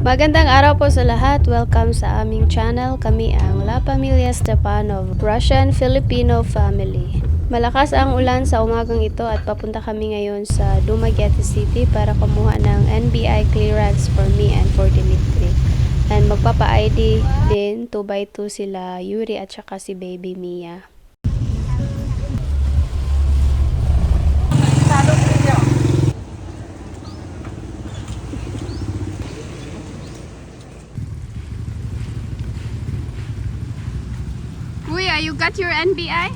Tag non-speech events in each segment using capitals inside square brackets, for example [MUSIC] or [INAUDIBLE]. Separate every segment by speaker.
Speaker 1: Magandang araw po sa lahat. Welcome sa aming channel. Kami ang La Familia Stepanov, Russian-Filipino family. Malakas ang ulan sa umagang ito at papunta kami ngayon sa Dumaguete City para kumuha ng NBI clearance for me and for Dimitri. And magpapa-ID din 2x2 sila Yuri at saka si baby Mia. Kuya, you got your NBI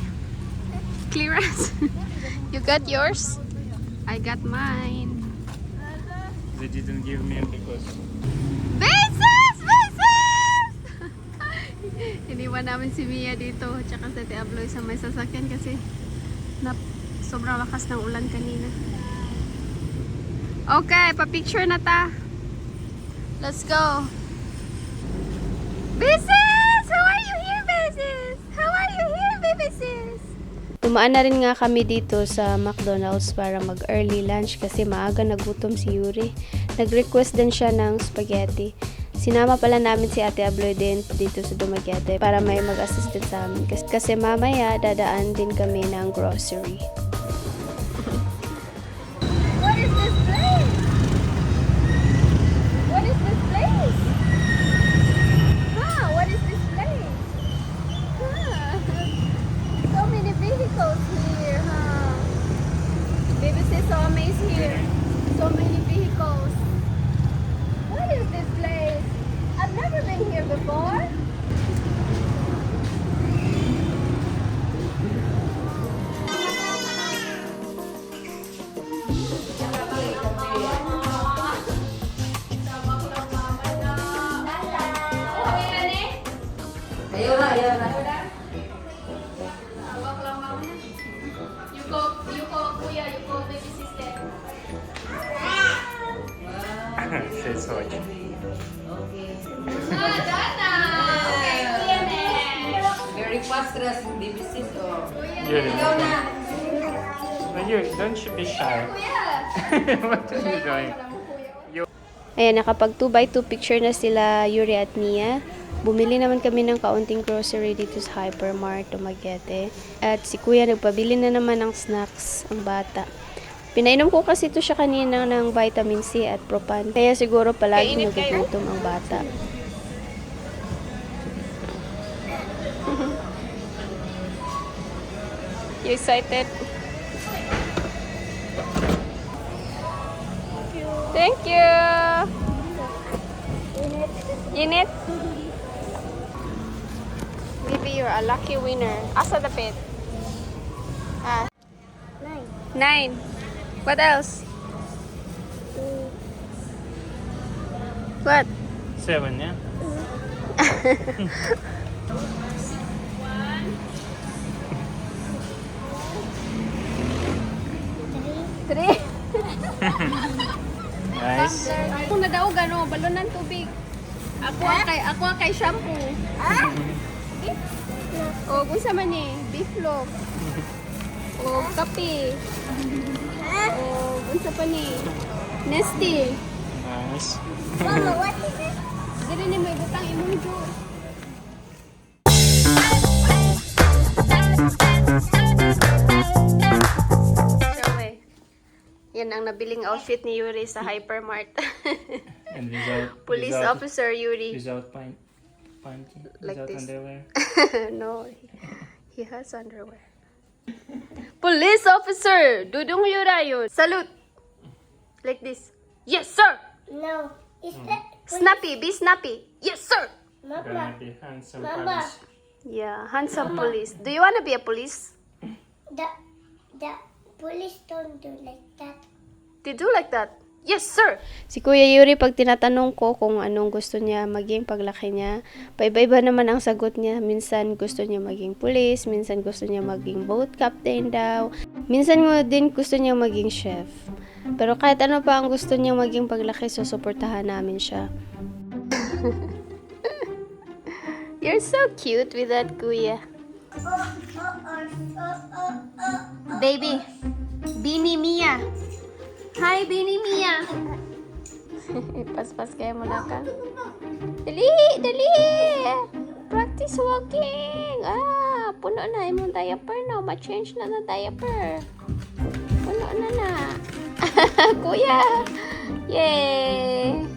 Speaker 1: clearance? [LAUGHS] you got yours? I got mine.
Speaker 2: They didn't give me because
Speaker 1: Beses! Beses! [LAUGHS] Iniwan namin si Mia dito tsaka sa Diablo sa may sasakyan kasi na sobrang lakas ng ulan kanina. Okay, pa-picture na ta. Let's go. Beses! How are you here, Beses? How are you here, Beses? Tumaan na rin nga kami dito sa McDonald's para mag-early lunch kasi maaga nagutom si Yuri. Nag-request din siya ng spaghetti. Sinama pala namin si Ate Abloy din dito sa Dumaguete para may mag-assist sa amin. Kasi, kasi mamaya dadaan din kami ng grocery. Ayan, nakapag 2x2 picture na sila Yuri at Mia. Bumili naman kami ng kaunting grocery dito sa Hypermart, Dumaguete. At si Kuya nagpabili na naman ng snacks ang bata. Pinainom ko kasi ito siya kanina ng vitamin C at Propan. Kaya siguro palagi nagugutom ang bata. [LAUGHS] you excited? Thank you. Init. Maybe you're a lucky winner. Asa dapit? Ah.
Speaker 3: Nine.
Speaker 1: Nine. What else? What?
Speaker 2: Seven, yeah?
Speaker 1: Three. [LAUGHS]
Speaker 2: Nice.
Speaker 1: Kung nadaog ano, balon ng tubig. Ako ang kay ako ang kay shampoo. O kung sa man eh, beef loaf. O kape. O kung sa pa ni, Nesty.
Speaker 2: Nice.
Speaker 3: Mama, what is this?
Speaker 1: Dili ni mo ibutang imong juice. Yan ang nabiling outfit ni Yuri sa Hypermart. [LAUGHS]
Speaker 2: And without [LAUGHS]
Speaker 1: Police
Speaker 2: without,
Speaker 1: officer Yuri.
Speaker 2: without pant, panty,
Speaker 1: Like
Speaker 2: without
Speaker 1: this.
Speaker 2: underwear. [LAUGHS]
Speaker 1: no, he, he has underwear. [LAUGHS] Police officer! Dudong Yurayo. Salute! Like this. Yes, sir!
Speaker 3: No. Is hmm. that
Speaker 1: Snappy, be snappy. Yes, sir!
Speaker 3: Mama?
Speaker 2: Be handsome
Speaker 3: Mama.
Speaker 2: police.
Speaker 1: Yeah, handsome police. Do you want to be a police?
Speaker 3: The the police don't do like that.
Speaker 1: They do like that. Yes, sir! Si Kuya Yuri, pag tinatanong ko kung anong gusto niya maging paglaki niya, paiba-iba naman ang sagot niya. Minsan gusto niya maging police, minsan gusto niya maging boat captain daw. Minsan nga din gusto niya maging chef. Pero kahit ano pa ang gusto niya maging paglaki, susuportahan namin siya. [LAUGHS] You're so cute with that, Kuya. [LAUGHS] Baby, Bini Mia. Hi, Bini Mia. [LAUGHS] Paspas kayo mo na ka. Dali! Dali! Practice walking! Ah! Puno na imong diaper no. Ma-change na na diaper. Puno na na. [LAUGHS] Kuya! Yay!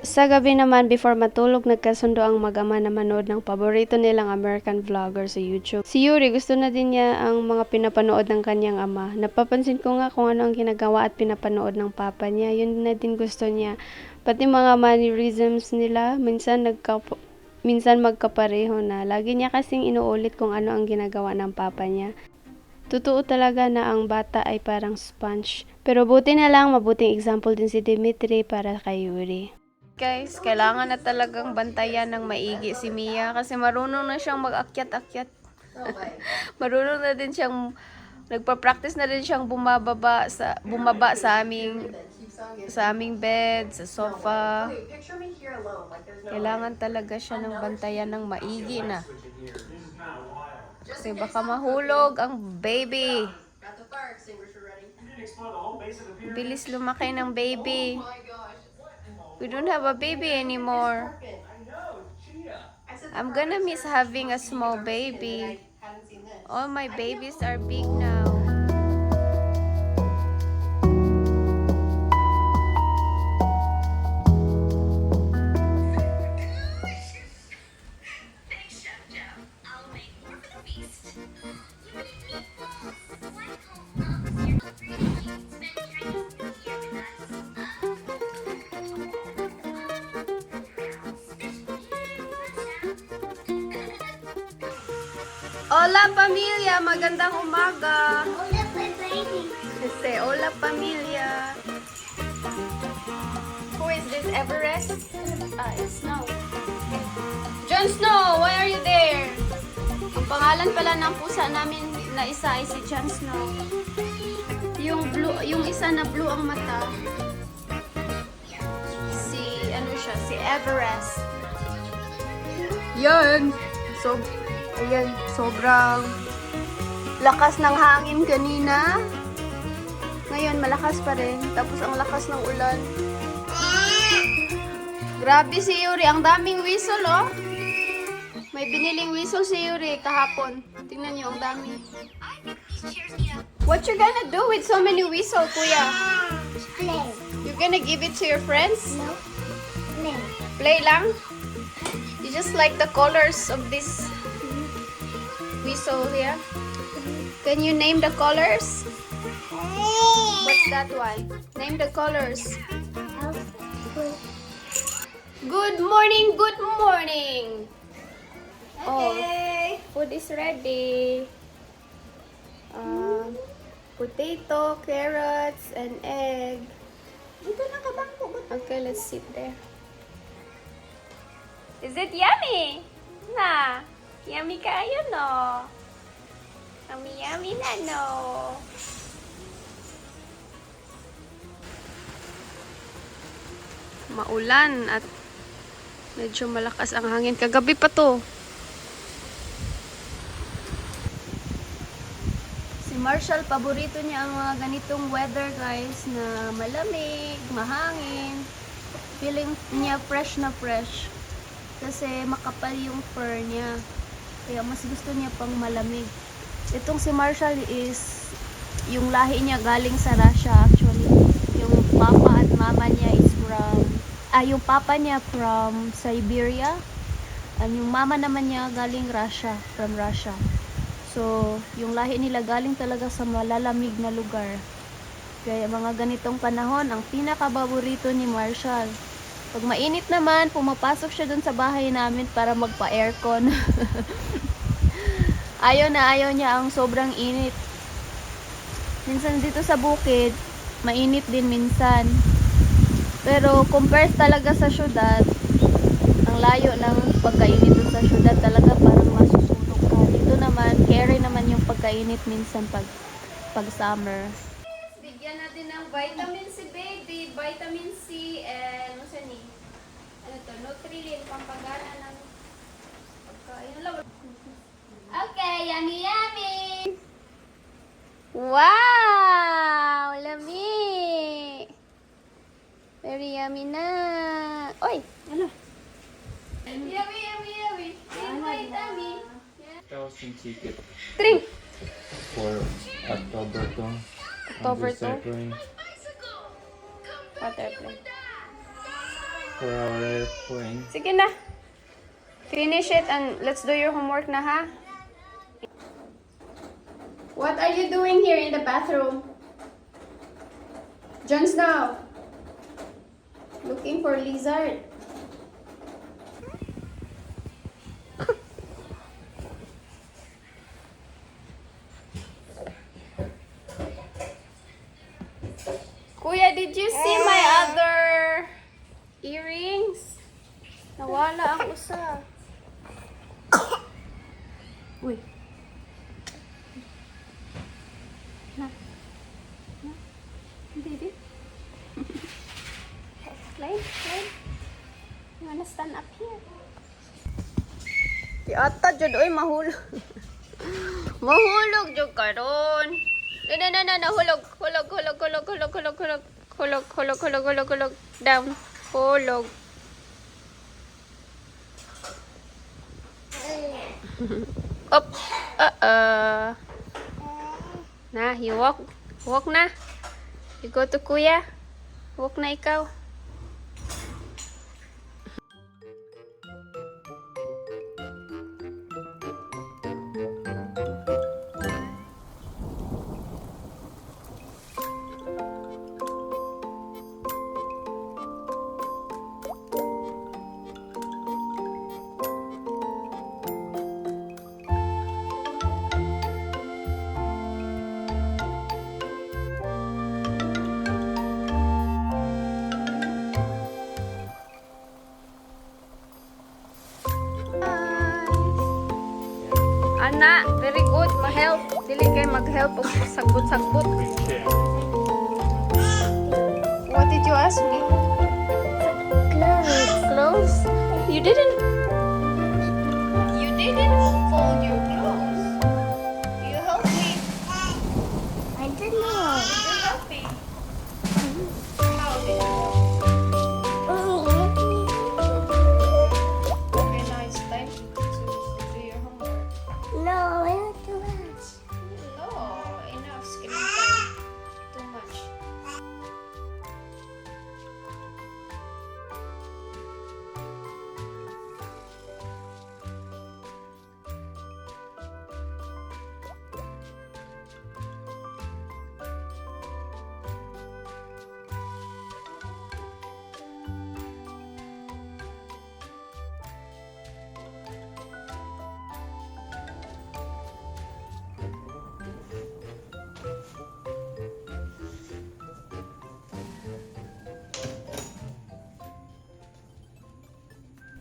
Speaker 1: Sa gabi naman, before matulog, nagkasundo ang mag-ama na manood ng paborito nilang American vlogger sa YouTube. Si Yuri, gusto na din niya ang mga pinapanood ng kanyang ama. Napapansin ko nga kung ano ang ginagawa at pinapanood ng papa niya. Yun na din gusto niya. Pati mga mannerisms nila, minsan nagka minsan magkapareho na. Lagi niya kasing inuulit kung ano ang ginagawa ng papa niya. Totoo talaga na ang bata ay parang sponge. Pero buti na lang, mabuting example din si Dimitri para kay Yuri. Guys, kailangan na talagang bantayan ng maigi si Mia kasi marunong na siyang mag-akyat-akyat. [LAUGHS] marunong na din siyang nagpa-practice na din siyang bumababa sa bumaba sa aming sa aming bed, sa sofa. Kailangan talaga siya ng bantayan ng maigi na. Kasi baka mahulog ang baby. Bilis lumaki ng baby. We don't have a baby anymore. I'm gonna miss having a small baby. All my babies are big now. Hola pamilya, magandang umaga. Este, hola pamilya. Who is this, Everest? Ah, it's Snow. Jon Snow, why are you there? Ang pangalan pala ng pusa namin na isa ay si Jon Snow. Yung blue, yung isa na blue ang mata. Si, ano siya, si Everest. Yan. So, ayan, sobrang lakas ng hangin kanina. Ngayon, malakas pa rin. Tapos ang lakas ng ulan. Grabe si Yuri. Ang daming whistle, oh. May biniling whistle si Yuri kahapon. Tingnan niyo, ang dami. What you gonna do with so many whistle, kuya?
Speaker 3: Play.
Speaker 1: You gonna give it to your friends?
Speaker 3: No. Play.
Speaker 1: Play lang? You just like the colors of this whistle here? Can you name the colors? What's that one? Name the colors. Good morning, good morning. Oh, food is ready. Uh, potato, carrots, and egg.
Speaker 3: Dito na ka bang pugot?
Speaker 1: Okay, let's sit there. Is it yummy? Na, yummy kayo, no? Yummy, yummy na, no? Maulan at medyo malakas ang hangin. Kagabi pa to. Si Marshall, paborito niya ang mga ganitong weather, guys, na malamig, mahangin. Feeling niya fresh na fresh. Kasi makapal yung fur niya. Kaya mas gusto niya pang malamig. Itong si Marshall is yung lahi niya galing sa Russia actually. Yung papa at mama niya is from ah yung papa niya from Siberia. And yung mama naman niya galing Russia, from Russia. So, yung lahi nila galing talaga sa malalamig na lugar. Kaya mga ganitong panahon, ang pinakababorito ni Marshall. Pag mainit naman, pumapasok siya dun sa bahay namin para magpa-aircon. [LAUGHS] ayaw na ayaw niya ang sobrang init. Minsan dito sa bukid, mainit din minsan. Pero compare talaga sa syudad, ang layo ng pagkainit dun sa syudad talaga parang masusunog ka. Dito naman, carry naman yung pagkainit minsan pag pag summer. Bigyan natin ng vitamin C baby, vitamin C and ano nutrient, pampagana ng pagkain.
Speaker 3: Okay, yummy yummy!
Speaker 1: Wow! Lami! Very yummy na! Oy! Ano?
Speaker 3: Yummy, yummy, yummy! In my tummy!
Speaker 2: Thousand ticket.
Speaker 1: Drink!
Speaker 2: For October to.
Speaker 1: October to? Water
Speaker 2: plane. 4 point.
Speaker 1: Sige na. Finish it and let's do your homework na ha. What are you doing here in the bathroom? John Snow. Looking for lizard. Ata, Jod, oy, mahulog. mahulog, Jod, karon. Na, na, na, na, na, hulog, hulog, hulog, hulog, hulog, hulog, hulog, hulog, hulog, hulog, hulog, down, hulog. Up. Uh-uh. Na, you walk. Walk na. You go to kuya. Walk na ikaw. Very good. Ma-help. Dili kay mag-help og sagbot-sagbot. What did you ask me? Clothes. Clothes? You didn't. You didn't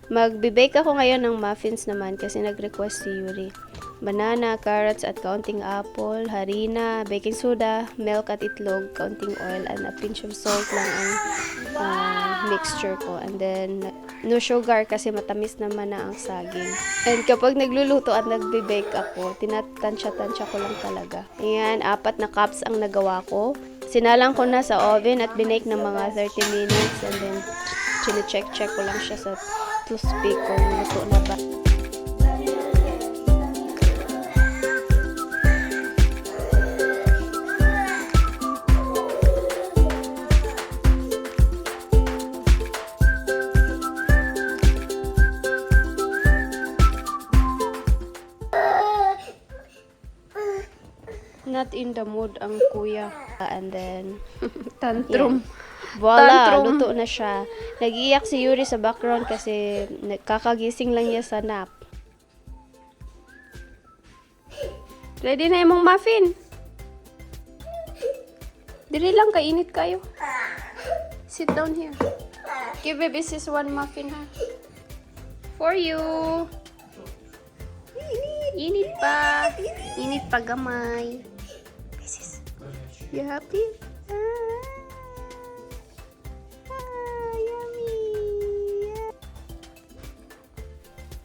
Speaker 1: Magbe-bake ako ngayon ng muffins naman kasi nag-request si Yuri. Banana, carrots at counting apple, harina, baking soda, milk at itlog, counting oil, and a pinch of salt lang ang ah, mixture ko. And then, no sugar kasi matamis naman na ang saging. And kapag nagluluto at nagbe-bake ako, tinatansya-tansya ko lang talaga. Ayan, apat na cups ang nagawa ko. Sinalang ko na sa oven at binake ng mga 30 minutes and then chine-check-check ko lang siya sa toothpick kung luto na ba. Not in the mood ang kuya. And then, [LAUGHS] tantrum. Voila,
Speaker 3: Tantrum.
Speaker 1: luto na siya. Nag-iyak si Yuri sa background kasi kakagising lang niya sa nap. Ready na yung muffin? Dili lang kainit kayo. Sit down here. Give baby sis one muffin ha. For you. Init pa. Init pa gamay. Sis, you happy? Ah,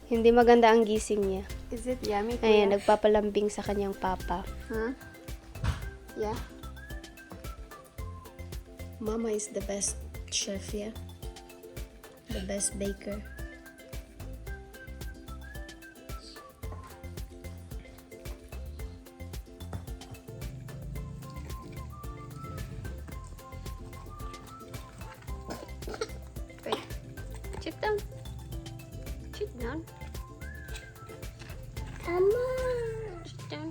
Speaker 1: Hindi maganda ang gising niya.
Speaker 3: Is it yummy?
Speaker 1: Ayan,
Speaker 3: kuya?
Speaker 1: nagpapalambing sa kanyang papa.
Speaker 3: Huh? Yeah?
Speaker 1: Mama is the best chef, yeah? The best baker.
Speaker 3: Sit down.
Speaker 1: Mama!
Speaker 3: Sit down.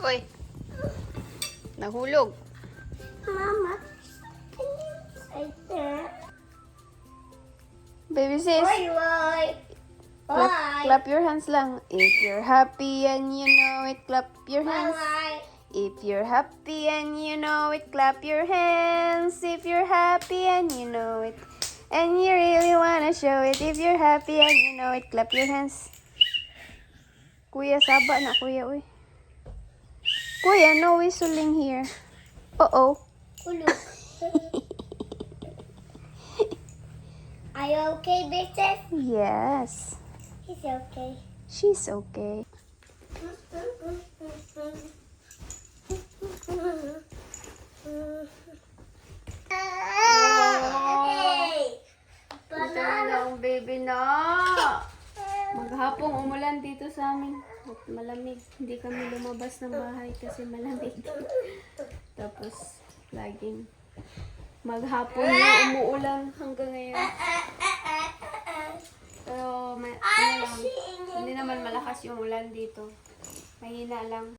Speaker 3: Uy. Nahulog.
Speaker 1: Mama, can you say that?
Speaker 3: Baby sis.
Speaker 1: Bye!
Speaker 3: Clap, clap your hands lang. If you're happy and you know it, clap your hands. If you're happy and you know it, clap your hands. If you're happy and you know it, and you really wanna show it. If you're happy and you know it, clap your hands. Kuya, saba na kuya, uy. Kuya, no whistling here. Uh-oh.
Speaker 1: Are you okay, Victor?
Speaker 3: Yes.
Speaker 1: He's okay.
Speaker 3: She's okay. [LAUGHS] Baby na. Maghapong umulan dito sa amin. At malamig. Hindi kami lumabas ng bahay kasi malamig. [LAUGHS] Tapos, laging maghapon na umuulan hanggang ngayon. Pero, may, ano hindi naman malakas yung ulan dito. Mahina lang.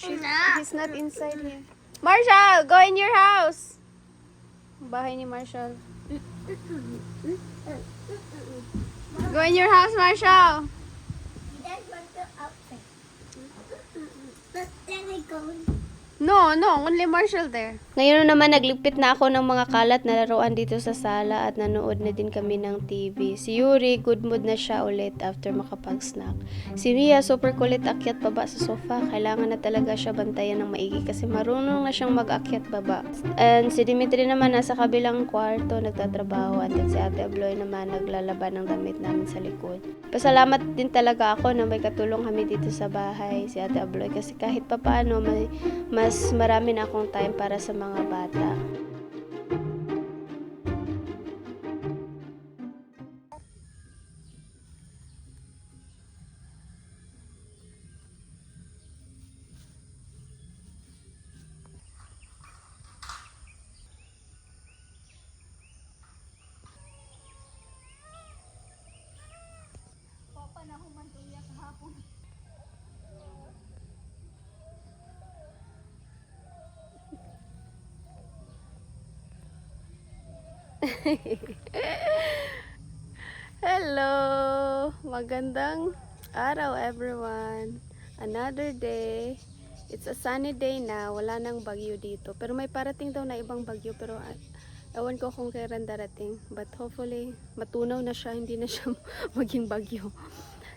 Speaker 3: She's, he's not inside here. Marshall, go in your house! Bahay ni Marshall. Go in your house, Marshall! No, no, only Marshall there.
Speaker 1: Ngayon naman nagligpit na ako ng mga kalat na laruan dito sa sala at nanood na din kami ng TV. Si Yuri, good mood na siya ulit after makapag-snack. Si Mia, super kulit akyat baba sa sofa. Kailangan na talaga siya bantayan ng maigi kasi marunong na siyang mag-akyat baba. And si Dimitri naman nasa kabilang kwarto nagtatrabaho at si Ate Abloy naman naglalaban ng damit namin sa likod. Pasalamat din talaga ako na may katulong kami dito sa bahay, si Ate Abloy kasi kahit papaano may mas marami na akong time para sa mga bata. [LAUGHS] Hello! Magandang araw everyone! Another day. It's a sunny day na. Wala nang bagyo dito. Pero may parating daw na ibang bagyo. Pero ah, ewan ko kung kailan darating. But hopefully, matunaw na siya. Hindi na siya [LAUGHS] maging bagyo.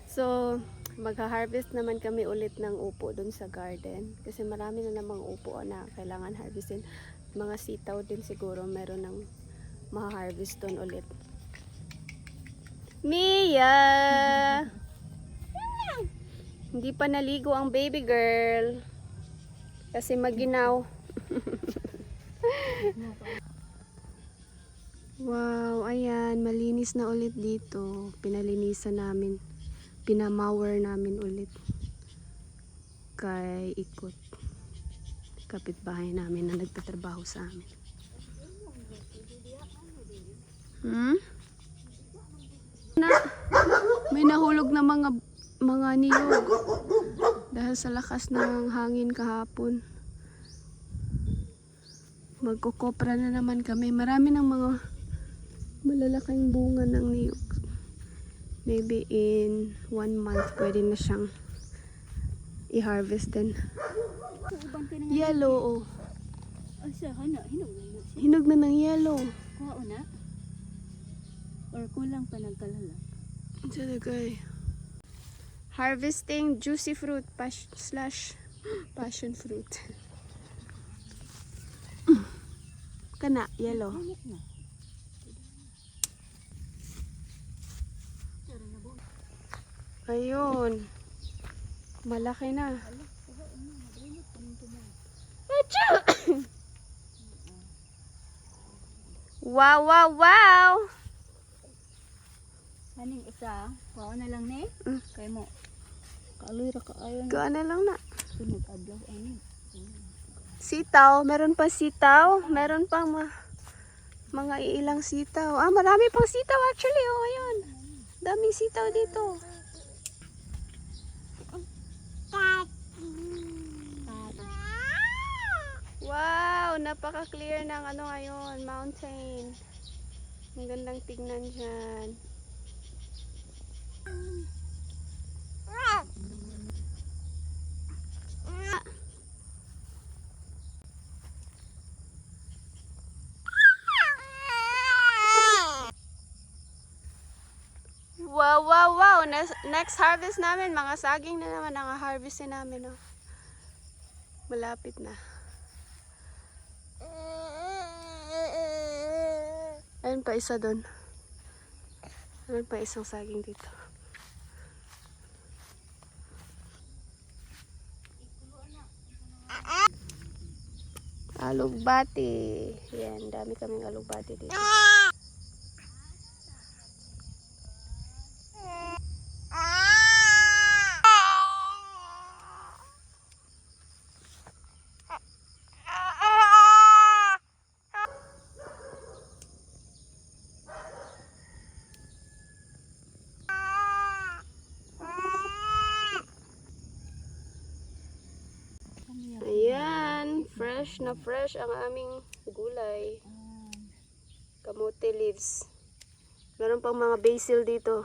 Speaker 1: So, magha-harvest naman kami ulit ng upo dun sa garden. Kasi marami na namang upo na kailangan harvestin. Mga sitaw din siguro meron ng maha-harvest dun ulit. Mia! Hindi pa naligo ang baby girl. Kasi maginaw. [LAUGHS] wow, ayan. Malinis na ulit dito. Pinalinisan namin. Pinamawer namin ulit. Kay ikot. Kapitbahay namin na nagtatrabaho sa amin. Hmm? Na, may nahulog na mga mga niyog dahil sa lakas ng hangin kahapon. Magkukopra na naman kami. Marami ng mga malalaking bunga ng niyog. Maybe in one month pwede na siyang i-harvest din. Yellow, oh.
Speaker 4: Hinog na
Speaker 1: ng yellow.
Speaker 4: Kuha na? or kulang pa ng
Speaker 1: kalalak. Talaga. Eh. Harvesting juicy fruit pas- slash passion fruit. [LAUGHS] Kana, yellow. Ayun. Malaki na. [COUGHS] Wow, wow, wow!
Speaker 4: Kaning isa, wao na lang ni.
Speaker 1: Mm.
Speaker 4: Kay mo. Kaaloy ra ka ayon.
Speaker 1: Gaan na lang na.
Speaker 4: Sunod adlaw ani.
Speaker 1: Sitaw. Meron pa sitaw. Meron pang ma mga iilang sitaw. Ah, marami pang sitaw actually. Oh, ayun. Daming sitaw dito. Wow! Napaka-clear ng ano ngayon. Mountain. Ang gandang tignan dyan. Next, harvest namin, mga saging na naman ang harvestin namin. Oh. Malapit na. Ayun pa isa doon. Ayun pa isang saging dito. Alugbati. Yan, dami kaming alugbati dito. Fresh ang aming gulay. Kamote leaves. Meron pang mga basil dito.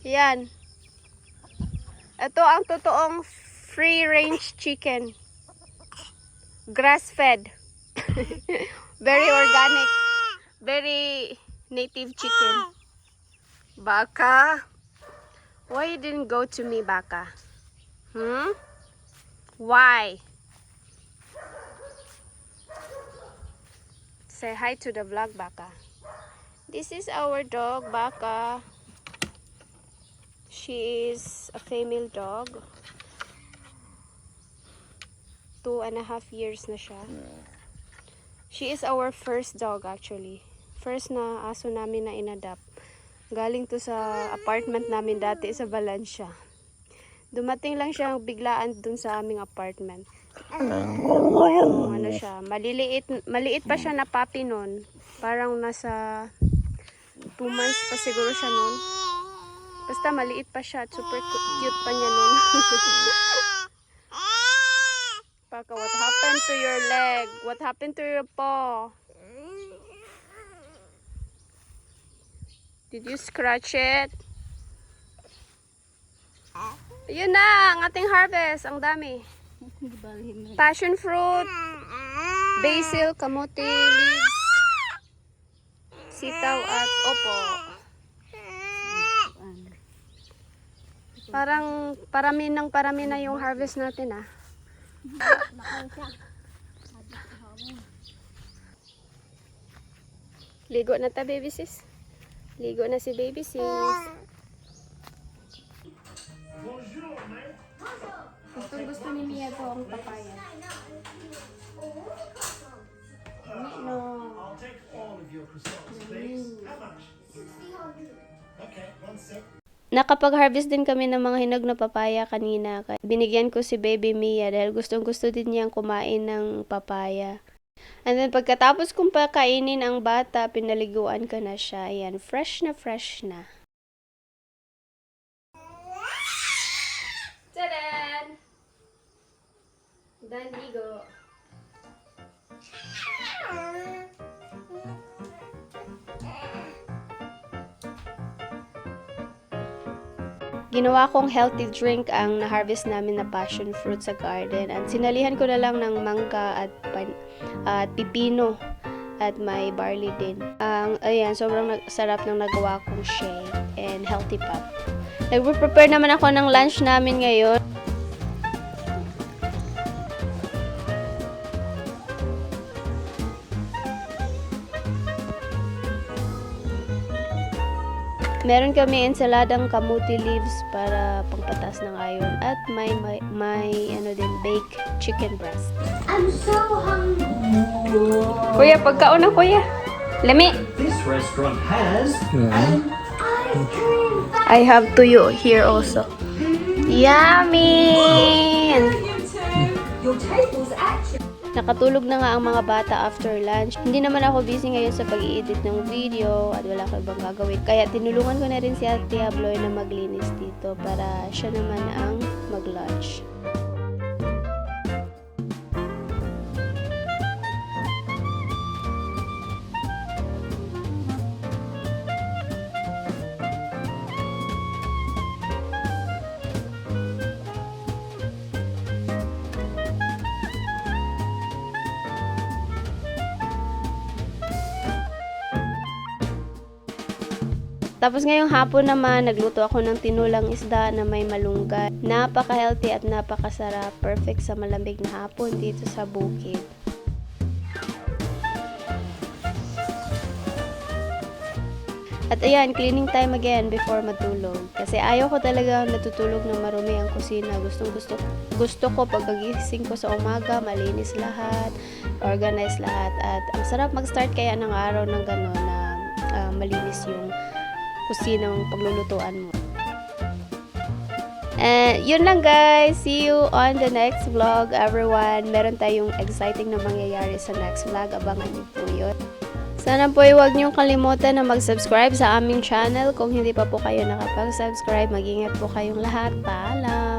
Speaker 1: Ayan. Ito ang totoong free range chicken. Grass fed. [LAUGHS] Very organic. Very native chicken. Baka. Why you didn't go to me, Baka? Hmm? Why? Say hi to the vlog, Baka. This is our dog, Baka. She is a female dog. Two and a half years na siya. She is our first dog actually. First na aso namin na inadapt. Galing to sa apartment namin dati sa Valencia. Dumating lang siya biglaan dun sa aming apartment. Um, ano siya, maliliit, maliit pa siya na puppy nun. Parang nasa 2 months pa siguro siya nun. Basta maliit pa siya at super cu- cute pa niya nun. [LAUGHS] Paka, what happened to your leg? What happened to your paw? Did you scratch it? Ayun na, ang ating harvest. Ang dami. [LAUGHS] Passion fruit, basil, kamote leaves, sitaw at opo. Parang parami ng parami na yung harvest natin ah. Ligo na ta baby sis. Ligo na si baby sis. Gustong gusto ni Mia to ang papaya. No.
Speaker 5: I'll take all of your croissants, please. How much? Okay, one sec.
Speaker 1: Nakapag-harvest din kami ng mga hinog na papaya kanina. Binigyan ko si baby Mia dahil gustong gusto din niyang kumain ng papaya. And then pagkatapos kong pakainin ang bata, pinaliguan ko na siya. Ayan, fresh na fresh na. Done ligo. Ginawa kong healthy drink ang na-harvest namin na passion fruit sa garden. At sinalihan ko na lang ng mangga at, pan, at pipino at may barley din. Ang ayan, sobrang sarap ng nagawa kong shake and healthy pop. Nagpe-prepare naman ako ng lunch namin ngayon. Meron kami ensaladang kamuti leaves para pangpatas ng iron at may may, may ano din baked chicken breast.
Speaker 3: I'm so hungry.
Speaker 1: Kuya, pagkaon ng kuya. Lami.
Speaker 5: This restaurant has an
Speaker 3: Ice cream.
Speaker 1: I have tuyo here also. Yummy! Nakatulog na nga ang mga bata after lunch. Hindi naman ako busy ngayon sa pag-i-edit ng video at wala ko ibang gagawin. Kaya tinulungan ko na rin si Ate Abloy na maglinis dito para siya naman ang mag-lunch. Tapos ngayong hapon naman, nagluto ako ng tinulang isda na may malunggay. Napaka-healthy at napakasarap. Perfect sa malamig na hapon dito sa bukid. At ayan, cleaning time again before matulog. Kasi ayaw ko talaga natutulog na marumi ang kusina. Gusto, gusto, gusto ko pagkagising ko sa umaga, malinis lahat, organize lahat. At ang sarap mag-start kaya ng araw ng gano'n na ah, malinis yung kusinang paglulutuan mo. And yun lang guys. See you on the next vlog everyone. Meron tayong exciting na mangyayari sa next vlog. Abangan niyo po yun. Sana po ay huwag niyong kalimutan na mag-subscribe sa aming channel. Kung hindi pa po kayo nakapag-subscribe, mag-ingat po kayong lahat. Paalam!